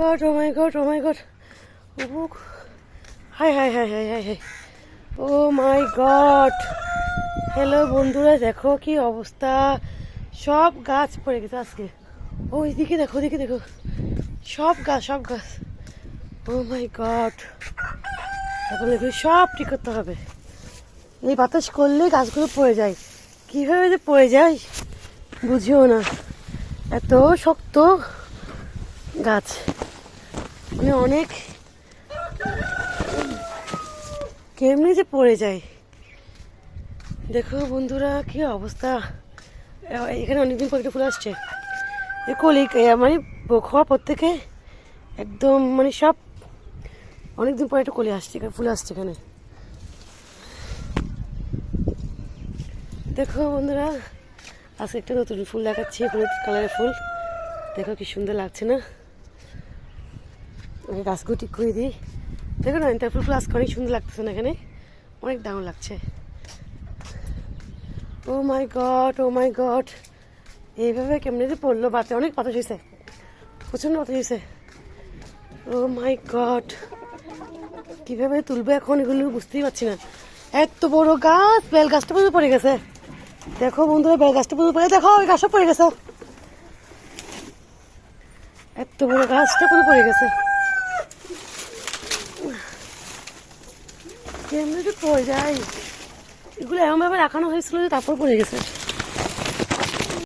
God oh my God oh my God oh hi hi hi hi hi hi oh my God hello বন্ধুরা, দেখো কি অবস্থা। সব গাছ পড়ে গেছে আজকে। ওই দিকে দেখো, ওদিকে দেখো। সব গাছ সব গাছ। ও মাই গড এখন এগুলো সব ঠিক করতে হবে। এই বাতাস করলে গাছগুলো পড়ে যায়। কীভাবে যে পড়ে যায়, বুঝিও না। এত শক্ত গাছ। মানে অনেক কেমনি যে পড়ে যায় দেখো বন্ধুরা, কি অবস্থা। এখানে অনেকদিন পর একটা ফুল আসছে। এ, কলি মানে খোয়া প্রত্যেকে একদম মানে সব অনেকদিন পরে একটা কলি আসছে এখানে ফুল আসছে এখানে। দেখো বন্ধুরা, আজকে একটা নতুন ফুল দেখাচ্ছি হলুদ কালারের ফুল। দেখো কি সুন্দর লাগছে না। আমি গাছগুলো ঠিক করে দিই। দেখো না তার ফুল আজকে অনেক সুন্দর লাগতেছে না এখানে? অনেক দারুণ লাগছে। Oh my God, oh my God. এইভাবে কেমনে যে পড়ল, বাতে অনেক বাতাস হয়েছে। প্রচণ্ড বাতাস হয়েছে। Oh my God. কীভাবে তুলবে এখন এগুলো বুঝতেই পারছি না। এত বড় গাছ বেল গাছটা পর্যন্ত পড়ে গেছে। দেখো বন্ধুরা বেল গাছটা পর্যন্ত পড়ে দেখো, ওই গাছটা পড়ে গেছে। এত বড় গাছটা পুরো পড়ে গেছে। কেমনে তো পড়ে যায়? এগুলো এমনভাবে রাখানো হয়েছিল যে তারপর পড়ে গেছে।